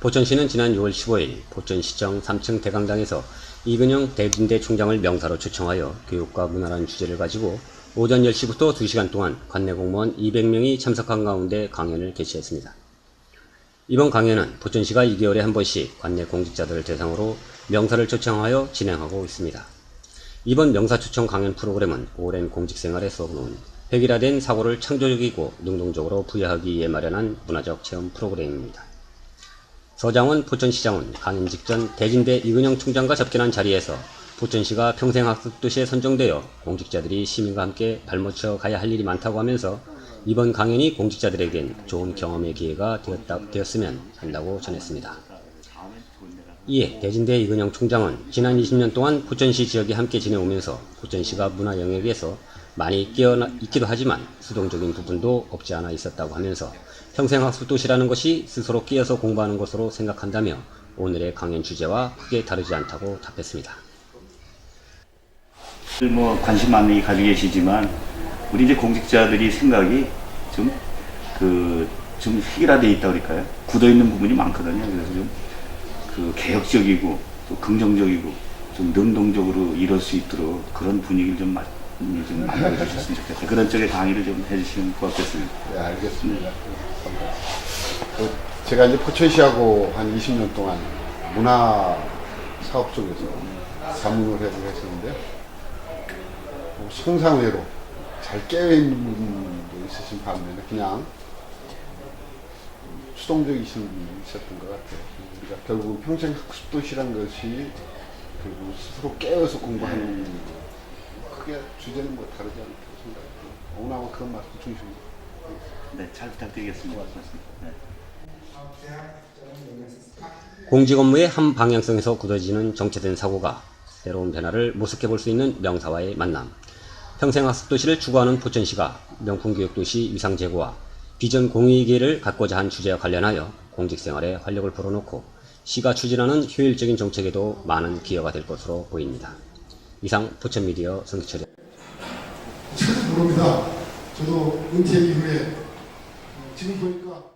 포천시는 지난 6월 15일 포천시청 3층 대강당에서 이근영 대진대 총장을 명사로 초청하여 교육과 문화라는 주제를 가지고 오전 10시부터 2시간 동안 관내 공무원 200명이 참석한 가운데 강연을 개최했습니다. 이번 강연은 포천시가 2개월에 한 번씩 관내 공직자들을 대상으로 명사를 초청하여 진행하고 있습니다. 이번 명사 초청 강연 프로그램은 오랜 공직 생활에 썩어놓은 획일화된 사고를 창조적이고 능동적으로 부여하기 위해 마련한 문화적 체험 프로그램입니다. 서장원 포천시장은 강연 직전 대진대 이근영 총장과 접견한 자리에서 포천시가 평생학습 도시에 선정되어 공직자들이 시민과 함께 발맞춰 가야 할 일이 많다고 하면서 이번 강연이 공직자들에겐 좋은 경험의 기회가 되었다, 되었으면 한다고 전했습니다. 이에 대진대 이근영 총장은 지난 20년 동안 포천시 지역에 함께 지내오면서 포천시가 문화 영역에서 많이 끼어나 있기도 하지만 수동적인 부분도 없지 않아 있었다고 하면서 평생 학습 도시라는 것이 스스로 끼어서 공부하는 것으로 생각한다며 오늘의 강연 주제와 크게 다르지 않다고 답했습니다. 뭐 관심 많이 가지고 계시지만 우리 이제 공직자들이 생각이 좀 그 좀 획일화돼 있다 그럴까요? 굳어 있는 부분이 많거든요. 그래서 좀 그 개혁적이고 또 긍정적이고 좀 능동적으로 이룰 수 있도록 그런 분위기를 좀, 마, 좀 만들어 주셨으면 좋겠어요. 그런 쪽에 강의를 좀 해주시면 고맙겠습니다. 네, 알겠습니다. 그 제가 이제 포천시하고 한 20년 동안 문화 사업 쪽에서 자문을 해보고 했었는데 뭐 상상외로 잘 깨어있는 부분도 있으신 반면에 그냥 수동적이신 분이 있었던 것 같아요. 우리가 결국 평생 학습도시란 것이 결국 스스로 깨어서 공부하는 크게 주제는 뭐 다르지 않다고 생각해요. 오늘 그런 말씀 중심으로 네, 잘 부탁드리겠습니다. 네. 공직 업무의 한 방향성에서 굳어지는 정체된 사고가 새로운 변화를 모색해 볼 수 있는 명사와의 만남. 평생학습 도시를 추구하는 포천시가 명품 교육 도시 위상 제고와 비전 공익기를 갖고자 한 주제와 관련하여 공직 생활에 활력을 불어넣고 시가 추진하는 효율적인 정책에도 많은 기여가 될 것으로 보입니다. 이상 포천 미디어 성기철입니다. 모릅니다. 저도 은퇴 이후에 어, 지금 보니까